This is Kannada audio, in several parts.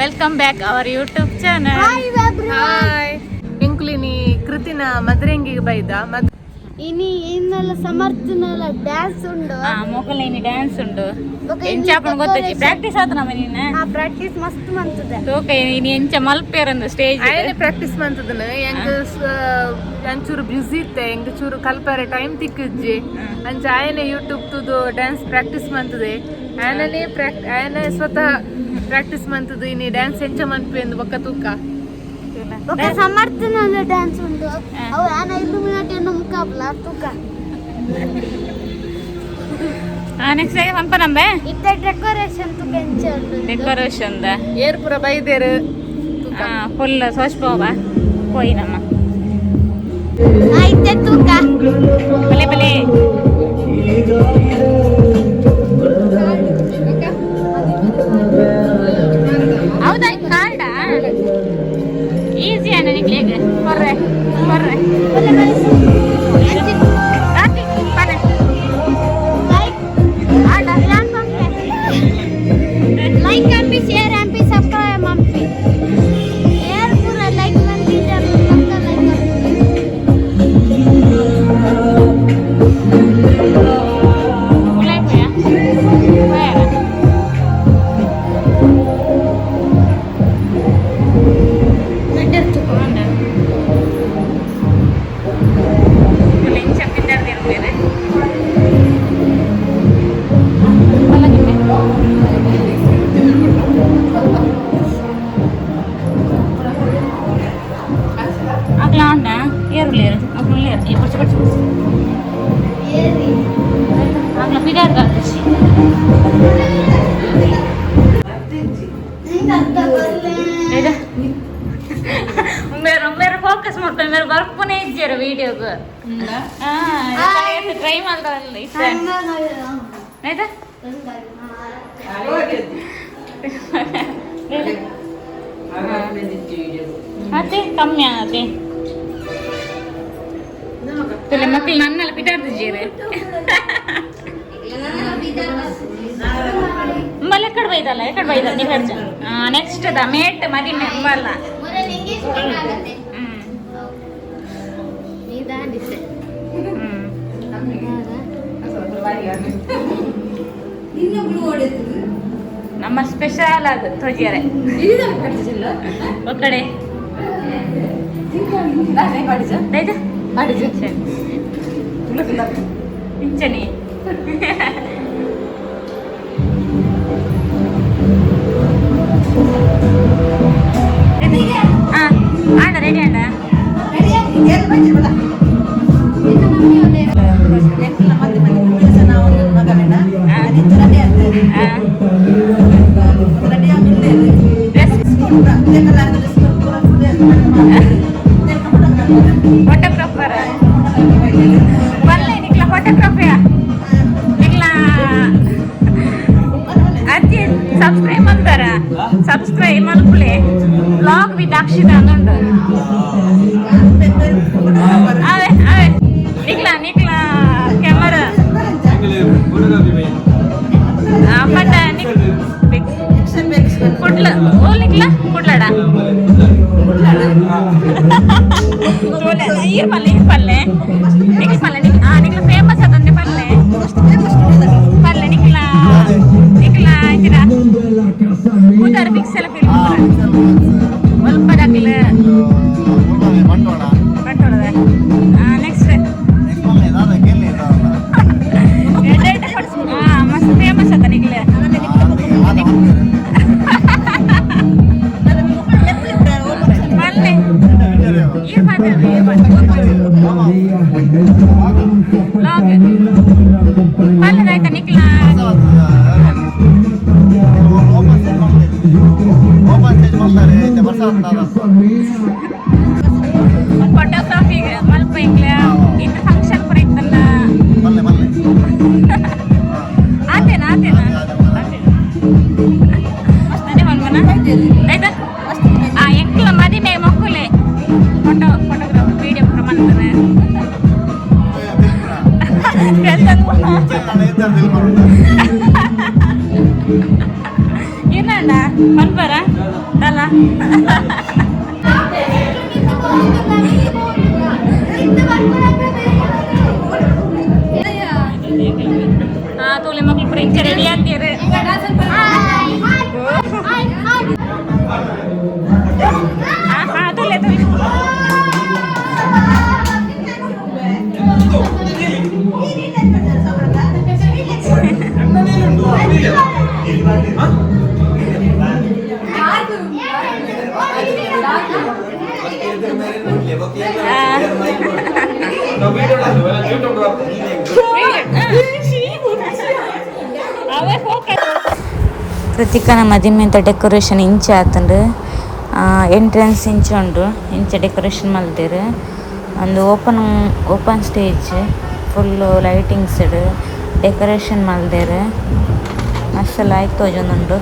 Welcome back our YouTube channel hi ಇಂಕ್ಲಿನಿ ಕೃತಿನ ಮದ್ರಂಗಿಗೆ ಬೈದ. ಇನಿ ಇನ್ನೆಲ್ಲ ಸಮರ್ಥನೆಲ್ಲ ಡ್ಯಾನ್ಸ್ ಉಂಡು. ಆ ಮೊಕಲೇನಿ ಡ್ಯಾನ್ಸ್ ಉಂಡು. ಎಂಚ ಅಪ್ಪನ ಗೊತ್ತಾಚಿ ಪ್ರಾಕ್ಟೀಸ್ ಆತನ ನೀನ? ಆ ಪ್ರಾಕ್ಟೀಸ್ ಮಸ್ತ್ ಮಂತದೆ. ತೋಕ ಇನಿ ಎಂಚ ಮಲ್ಪೇರಂದು ಸ್ಟೇಜ್ ಐನೆ ಪ್ರಾಕ್ಟೀಸ್ ಮಂತದನ. ಎಂಗ ಅಂಚೂರು ಬ್ಯುಸಿ ಇತ್ತೆ ಎಂಗ ಚೂರು ಕಲ್ಪರೆ ಟೈಮ್ ತಿಕ್ಕಜ್ಜಿ ಅಂಚ ಆಯನೆ ಯೂಟ್ಯೂಬ್ ತುದು ಡ್ಯಾನ್ಸ್ ಪ್ರಾಕ್ಟೀಸ್ ಮಂತದೆ. ಆಯನನೇ ಪ್ರಾಕ್ಟಿ ಆಯನ ಸ್ವತಃ ಪ್ರಾಕ್ಟೀಸ್ ಮಂತದ್ದು ಇನಿ ಡ್ಯಾನ್ಸ್ ಎಂಚ ಮನ್ಪಿ ಎಂದು ಬೊಕ್ಕ ತೂಕ. ಬೊಕ್ಕ ಡ್ಯಾನ್ಸ್ ಉಂಟು ಅನ್ನೋ ತೂಕ. ನೆಕ್ಸ್ಟ್ ಡೆಕೋರೇಷನ್ ತೂಕ ಡೆಕೋರೇಷನ್ ದ. ಏರ್ ಫುಲ್ ಪೋವ ಪೋಯಿ ತೂಕ. ಬಲೆ ಬಲೆ. ಅತ್ತೆ ಕಮ್ಮಿ ಆಗತ್ತೆ ತಲೆ ಮಕ್ಕಳು ನನ್ನಲ್ಲಿ ಬಿಟ್ಟಾಡ್ತಿದ್ದೀರಿ ಮಲ್ಲ ಎಕಡೆ ಬೈದಲ್ಲ ಎಕಡೆ ಬೈದಲ್ಲ ನೀವು ಹೆಚ್ಚು ನೆಕ್ಸ್ಟ್ ಅದ ಮೇಟ್ ಮರಿ ಮೆಂಬಲ್ಲ ಹ್ಞೂ ನಮ್ಮ ಸ್ಪೆಷಲ್ ಅದು ತೊಜಿಯರೆ ಒಕ್ಕಡೆ ಪಿಂಚಣಿ. ಆಡ ರೆಡಿ ಆಡ ಫೋಟೋಗ್ರಾಫರ್ സബ്സ്ക്രൈബ് മറക്കൂലേ വ്ലോഗ് വിത്ത് അക്ഷിത എന്നുണ്ട് അതെ അതെ നിക്ല നിക്ല ക്യാമറ പട്ട കുട്ടില ഓ നിക്ല കുട്ടിലടാ കുട്ടിലടാ ഈ പല്ലേ ഈ പല്ലേ നിക്ല Yeah. ಕೃತಿಕನ ಮದಿಮೆದ ಡೆಕೊರೇಷನ್ ಇಂಚೆ ಆತಂಡು ಎಂಟ್ರೆನ್ಸ್ ಇಂಚೆ ಉಂಡು. ಇಂಚೆ ಡೆಕೋರೇಷನ್ ಮಲ್ದೆರ್. ಒಂದು open open stage full lightings decoration ಮಲ್ದೆರ್. ಮಸ್ತ್ ಲೈಕ್ ತೋಜೊಂದುಂಡು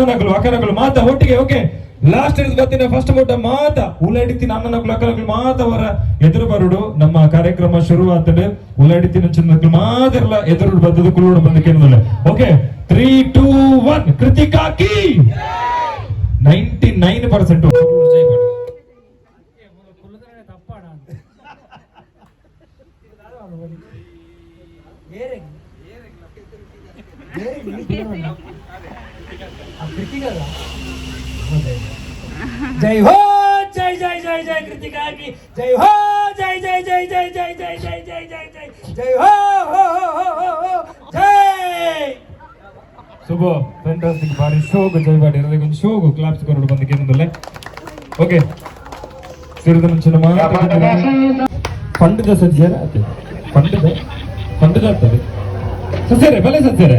ಮುಲ್ಪ ಅಕ್ಕನಗಳು ಮಾತಾ ಒಟ್ಟಿಗೆ ಓಕೆ ಲಾಸ್ಟ್ ಗೊತ್ತಿನ ಫಸ್ಟ್ ಮುಟ್ಟ ಮಾತ ಉಲಾಡಿತಿನ ಅಣ್ಣನಕಲು ಅಕ್ಕನಗಳು ಮಾತ ಅವರ ಎದುರು ಬರುಡು ನಮ್ಮ ಕಾರ್ಯಕ್ರಮ ಶುರು ಆಗ್ತದೆ ಉಲಾಡಿತಿನ ಚಿನ್ನಕಲು ಮಾತಿರಲ್ಲ ಎದುರು ಬದ್ದದು ಕುರುಡು ಬಂದ ಕೇಂದ್ರದಲ್ಲಿ okay three two one Krithika ಕಿ ನೈಂಟಿ ನೈನ್ ಪರ್ಸೆಂಟ್ ಕೃತಿಕ ಜೈ ಹೋ ಜೈ ಜೈ ಜೈ ಜೈ ಕೃತಿಕಾಗಿ ಜೈ ಹೋ ಜೈ ಜೈ ಜೈ ಜೈ ಜೈ ಜೈ ಜೈ ಜೈ ಜೈ ಜೈ ಜೈ ಹೋ ಹೋ ಹೋ ಹೋ ಹೋ ಜೈ ಶುಭ ಫ್ಯಾಂಟಾಸ್ಟಿಕ್ ಬಾರಿ ಶೋಗು ಜೈ ಬಾಡಿ ಅದಕ್ಕೊಂದು ಶೋಗು ಕ್ಲಾಪ್ಸ್ ಕೊರಡು ಬಂದಕ್ಕೆ ಏನೊಂದಲ್ಲ ಓಕೆ ಸಿರಿದನಂಚನ ಪಂಡದ ಸಜ್ಜರ ಆತ ಪಂಡದ ಪಂಡದ ಆಗ್ತದೆ ಸಸ್ಯರೇ ಬಲೆ ಸಸ್ಯರೇ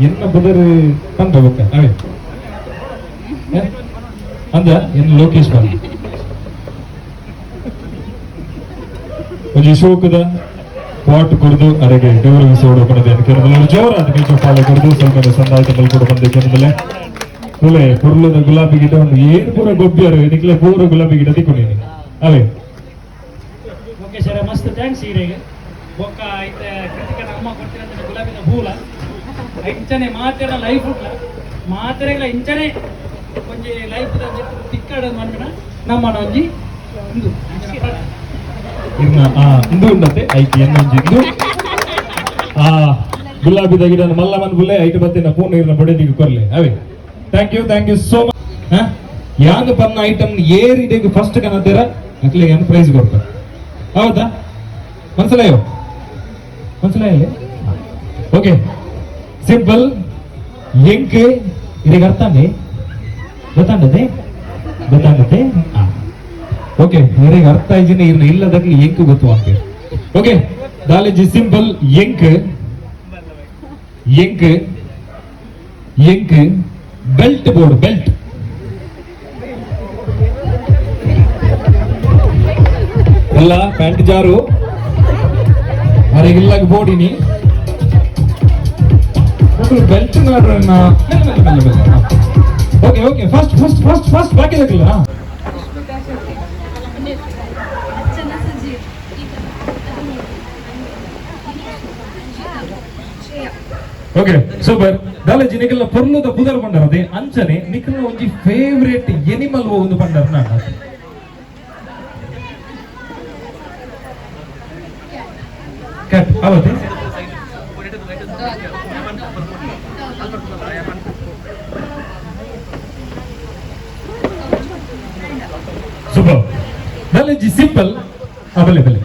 என்ன புதர் பண்ற ಬುಕ್ಕ ಅವೇ ಅಂದ ಏನು ಲೋಕೇಶ್ ಬಂದ கொஞ்சம் ಶೋಕದ ಪಾಟ್ ಕುರಿದು ಅದಕ್ಕೆ ಗೌರವಿಸೋಡು ಕೊಡದೇನು ಕೇಳಿದ್ರೆ ಜೋರಾದ ಕೆಲಸ ಪಾಲು ಕುರಿದು ಸ್ವಲ್ಪ ಸಂದಾಯದಲ್ಲಿ ಕೂಡ ಬಂದೆ ಕೇಳಿದ್ರೆ ಒಳ್ಳೆ ಕುರ್ಲದ ಗುಲಾಬಿ ಗಿಡ ಒಂದು ಏನು ಪೂರ ಗೊಬ್ಬಿಯಾರು ಇದಕ್ಕೆಲ್ಲ ಪೂರ ಗುಲಾಬಿ ಗಿಡ ತಿಕ್ಕೊಂಡಿನಿ ಅವೇ ಓಕೆ ಸರ್ ಮಸ್ತ್ ಥ್ಯಾಂಕ್ಸ್ ಈಗ ಬೊಕ್ಕ ಐತೆ ಕೃತಿಕ ನಮ್ಮ ಕೊಡ್ತೀರ ಗುಲಾಬಿನ ಹೂಲ ಇಂಚನೆ ಮಾತ್ರ ಲೈಫ್ ಉಟ್ಲ ಮಾತೆರೆಗಳ ಇಂಚನೆ ಒಂಜಿ ಲೈಫ್ ತಿಕ್ಕಾಡ ಮಣ್ಣಿನ ನಮ್ಮ ಒಂಜಿ ಇಂದು. ಇಂದು ಉಂಡತೆ ಐಕಿ ಎನ್ನೊಂಜಿ ಆ ಗುಲಾಬಿದ ಗಿಡ ಮಲ್ಲ ಮನ್ ಬುಲ್ಲೆ ಐಟು ಬತ್ತಿನ ಫೋನ್ ಇರ್ನ ಬೊಡೆದಿಗೆ ಕೊರ್ಲೆ, ಅವೇ. Thank you thank you so much Yang ಪನ್ನ ಐಟಮ್ ಏರಿಡೆಗೆ ಫಸ್ಟ್ ಕನದ್ದೀರ ಮಕ್ಕಳಿಗೆ ಏನು ಪ್ರೈಸ್ ಕೊಡ್ತಾರೆ. ಹೌದಾ? ಮನ್ಸಲಾಯೋ ಮನ್ಸಲಾಯಲ್ಲೇ ಓಕೆ. ಸಿಂಪಲ್ ಎಂಕ್, ಇದಕ್ಕೆ ಅರ್ಥನೇ ಗೊತ್ತಾಗುತ್ತೆ? ಗೊತ್ತಾಗುತ್ತೆ? ಓಕೆ ಇವರಿಗೆ ಅರ್ಥ ಇದೀನಿ ಇರ್ನ ಇಲ್ಲದಾಗ್ಲಿ ಎಂಕ್ ಗೊತ್ತು ಅಂತ ಓಕೆ ದಾಲೇಜ್ ಸಿಂಪಲ್ ಎಂಕ್. ಎಂಕ್ ಎಂಕ್. ಬೆಲ್ಟ್ ಬೋರ್ಡ್ ಬೆಲ್ಟ್ ಅಲ್ಲ ಪ್ಯಾಂಟ್ ಜಾರು. ಅರೆಗಿಲ್ಲಾಗ ಬೋಡಿನಿ. Belt ನೋಡ್ರನ್ನ okay okay first first first first ಬಾಕಿ ಹಾಕಿಲ್ಲ. ಓಕೆ ಸೂಪರ್ ದಾಲಜಿ ನಿಖಲ್ನ ಪೊರ್ಲುದ ಪುದರ್ ಅದೇ ಅಂಚನೆ ನಿಖಿಲ್ನ ಒಂಜಿ ಫೇವ್ರೇಟ್ ಎನಿಮಲ್ ಒಂದು ಪಂಡರ್ನ ಕ್ಯಾಟ್ ಅವತ್ತೆ? ಸೂಪರ್ ದಾಲಜಿ ಸಿಂಪಲ್ ಅವೈಲೇಬಲ್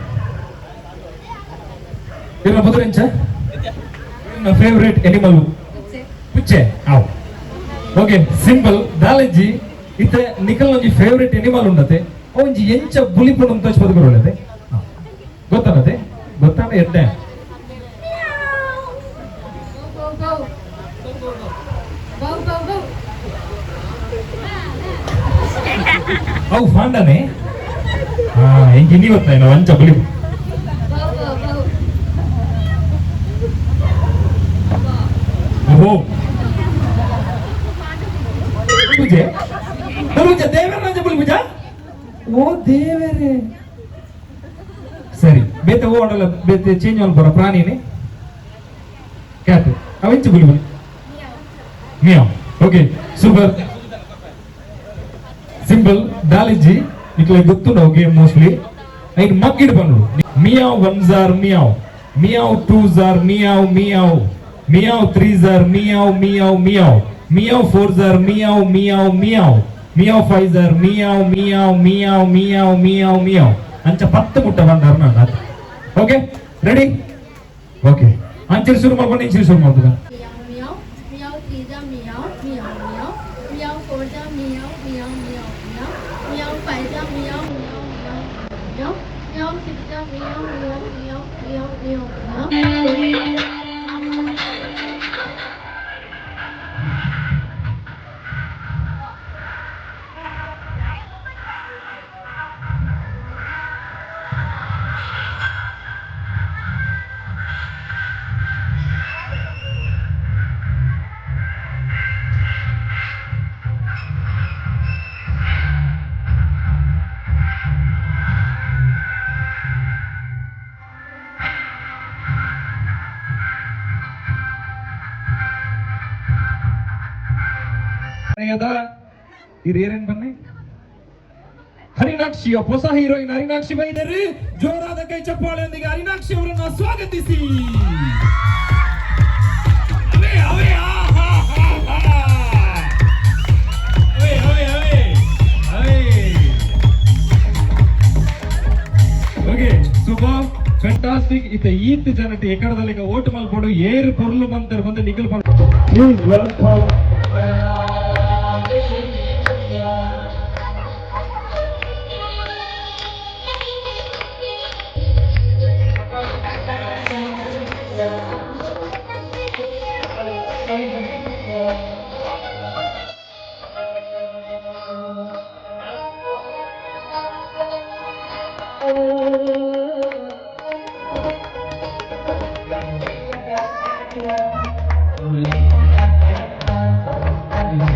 ಇವ್ರ ಪುದರ್ ಎಂಚ ನನ್ನ ಫೇವ್ರೇಟ್ ಎನಿಮಲ್ ಪುಚ್ಚೆ ಅವು ಓಕೆ ಸಿಂಪಲ್ ದಾಲಜ್ಜಿ ಇತ್ತ ನಿಖಲ್ ಒಂಜಿ ಫೇವ್ರೇಟ್ ಎನಿಮಲ್ ಉಂಡತೆ ಒಂಜಿ ಎಂಚ ಬುಲಿಪುಣ ಅಂತ ಬದುಕುರೊಳ್ಳದೆ ಗೊತ್ತಾನತೆ ಗೊತ್ತಾನ ಎಡ್ಡೆ ಅವು ಫಾಂಡನೆ ಹಾ ಎಂಕಿ ನೀ ಗೊತ್ತಾಯಿನ ಬಲಿ ಓಹೋ. ಪೂಜೆ? ಪೂಜೆ ದೇವರ ಬಲಿ ಪೂಜಾ? ಓ, ದೇವರೇ. ಸರಿ, ಬೇತೆ ಓಡಲ್ಲ ಬೇತೆ ಚೇಂಜ್ ಮಾಡ್ಬಾರ ಪ್ರಾಣಿನೇ ಕ್ಯಾಪ್ ಅವೆಂಚು ಬಲಿ ಬಲಿ ಮಿಯಾವ್. ಓಕೆ ಸೂಪರ್ ಸಿಂಪಲ್ ದಾಲಿಜಿ ಇಟ್ಲ ಗೊತ್ತು ನಾವು ಗೇಮ್ ಮೋಸ್ಟ್ಲಿ ಐದು ಮಗ್ಗಿಡ್ ಬಂದ್ರು meow one jar meow meow two jar meow meow meow three jar meow meow meow meow four jar meow meow meow meow five jar meow meow meow meow meow meow ಅಂಚ ಪತ್ತು ಮುಟ್ಟ ಬಂದಾರ ನಾನು ಓಕೆ ರೆಡಿ ಓಕೆ ಅಂಚರಿ ಶುರು ಮಾಡ್ಕೊಂಡು ಇಂಚರಿ ಶುರು ಮಾಡ್ತದ ಪ್ರಣಯದ ಹಿರಿಯರೇನ್ ಬನ್ನಿ? ಹರಿನಾಕ್ಷಿಯ ಹೊಸ ಹೀರೋಯಿನ್ ಹರಿನಾಕ್ಷಿ ಬೈದರಿ ಜೋರಾದ ಕೈ ಚಪ್ಪಾಳೆಯೊಂದಿಗೆ ಹರಿನಾಕ್ಷಿ ಅವರನ್ನ ಸ್ವಾಗತಿಸಿ. ಸೂಪರ್ ಫ್ಯಾಂಟಾಸ್ಟಿಕ್ ಇತ್ತ ಈತ್ ಜನತೆ ಎಕಡದಲ್ಲಿ ಓಟ್ ಮಲ್ಪಡು ಏರು ಪೊರ್ಲು ಮಂತರ್ ಬಂದು ನಿಗಲ್ ಪ್ಲೀಸ್ ವೆಲ್ಕಮ್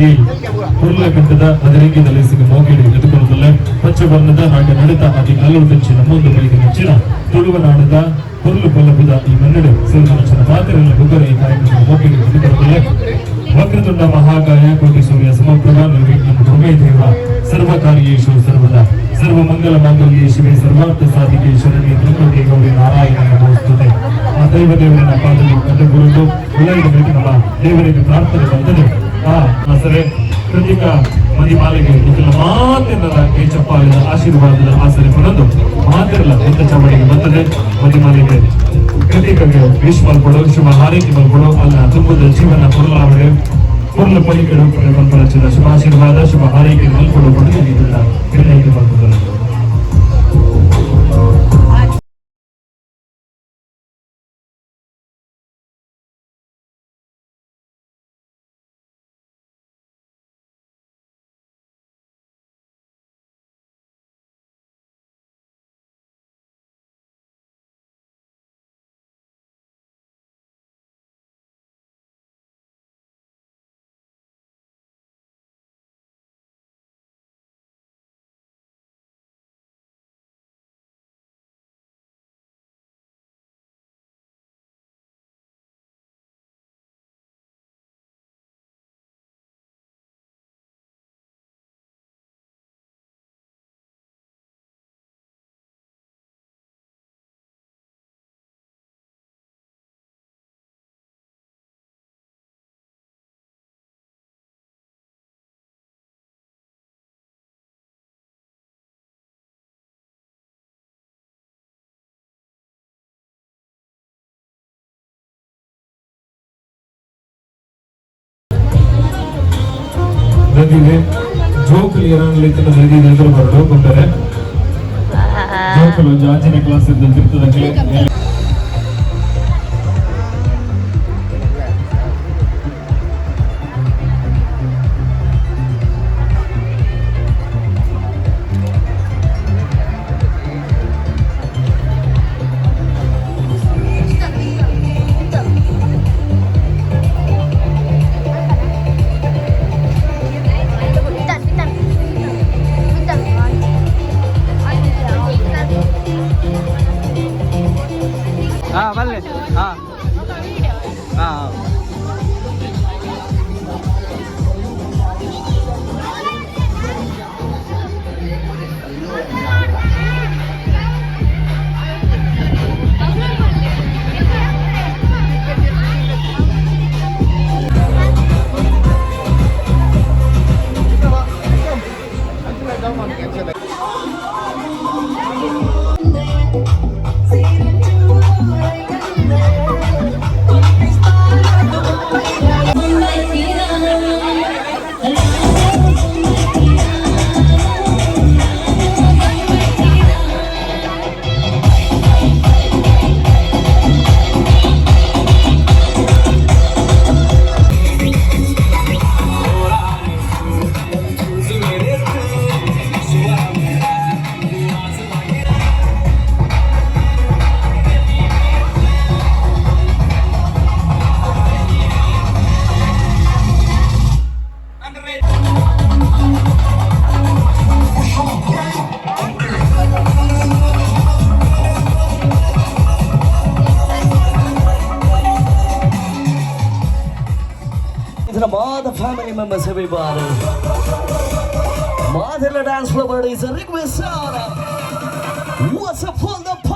ಈ ಹುರ್ಲ ಕಂಠದ ಅದರಿಂಗಿದಲ್ಲಿ ಸಿಗ ಮೋಗಿಡಿ ಎದುಕೊಳ್ಳುವುದಿಲ್ಲ ಪಚ್ಚ ಬಣ್ಣದ ಹಾಗೆ ನಡೆತ ಅತಿ ಕಲ್ಲು ತೆಂಚಿನ ಮುಂದೆ ಬೆಳಿಗ್ಗೆ ನೆಚ್ಚಿನ ತುಳುವನಾಡದ ಹುರ್ಲು ಕೊಲ್ಲಬುದ ಈ ಮನ್ನಡೆ ಸಿಂಹಾಚನ ಮಾತಿರಲ್ಲ ಉದರ ಈ ಕಾರ್ಯಕ್ರಮ ಮೋಗಿಡಿ ಎದುಕೊಳ್ಳುವುದಿಲ್ಲ ವಕ್ರತುಂಡ ಮಹಾಕಾಯ ಕೋಟಿ ಸೂರ್ಯ ಸಮಪ್ರಭಾ ನಿರ್ವಿಘ್ನ ಭೂಮಿ ದೇವ ಸರ್ವಕಾರ್ಯೇಶು ಸರ್ವದ ಸರ್ವ ಮಂಗಲ ಮಾಂಗಲ್ಯ ಶಿವೆ ಸರ್ವಾರ್ಥ ಸಾಧಿಕೆ ಶರಣಿ ತ್ರಿಪುಟಿ ಗೌರಿ ನಾರಾಯಣ ನಮೋಸ್ತುತೆ ಆ ದೈವ ದೇವರನ್ನ ಪಾದಗಳು ಕಂಡುಕೊಳ್ಳುವುದು ಉಲೈದ ಬೇಕು ನಮ್ಮ ದೇವರಿಗೆ ಪ್ರಾರ್ಥನೆ ಬಂದದೆ. ಆ ಸರಿ ಕೃತಿಕ ಮದಿಮಾಲೆಗೆ ಇದೆಲ್ಲ ಮಾತೆನ್ನದ ಕೈ ಚಪ್ಪಾಳಿನ ಆಶೀರ್ವಾದದ ಆಸರೆ ಪಡೆದು ಮಾತಿರಲ್ಲ, ಎಂತ ಚವಡಿಗೆ ಬರ್ತದೆ? ಮದಿಮಾಲೆಗೆ ಕೃತಿಕಗೆ ವಿಶ್ ಮಲ್ಕೊಡು ಶುಭ ಹಾರೈಕೆ ಮಲ್ಕೊಡು ಅಲ್ಲ, ತುಂಬದ ಜೀವನ ಪುರಲಾವಣೆ ಪುರ್ಲ ಪಲಿಕಡು ಪಂಪರಚಿದ ಶುಭಾಶೀರ್ವಾದ ಶುಭ ಹಾರೈಕೆ ಮಲ್ಕೊಡು ನೀಡಿದ ನಿರ್ಣಯಕ್ಕೆ ನದಿಗೆ ಜೋಕುಲು ಇರಂಗ್ಲಿತ್ತಿನ ನದಿ ಎದುರು ಬರಡು ಕೊಂಡರೆ ಜೋಕುಲು ಜಾಜಿನ ಕ್ಲಾಸ್ ಇದ್ದ ತಿರ್ತದಂಗೆ ಹಾ ಬಲ್ಲೆ family members, everybody. Mother dance floor is a request. What's up for the?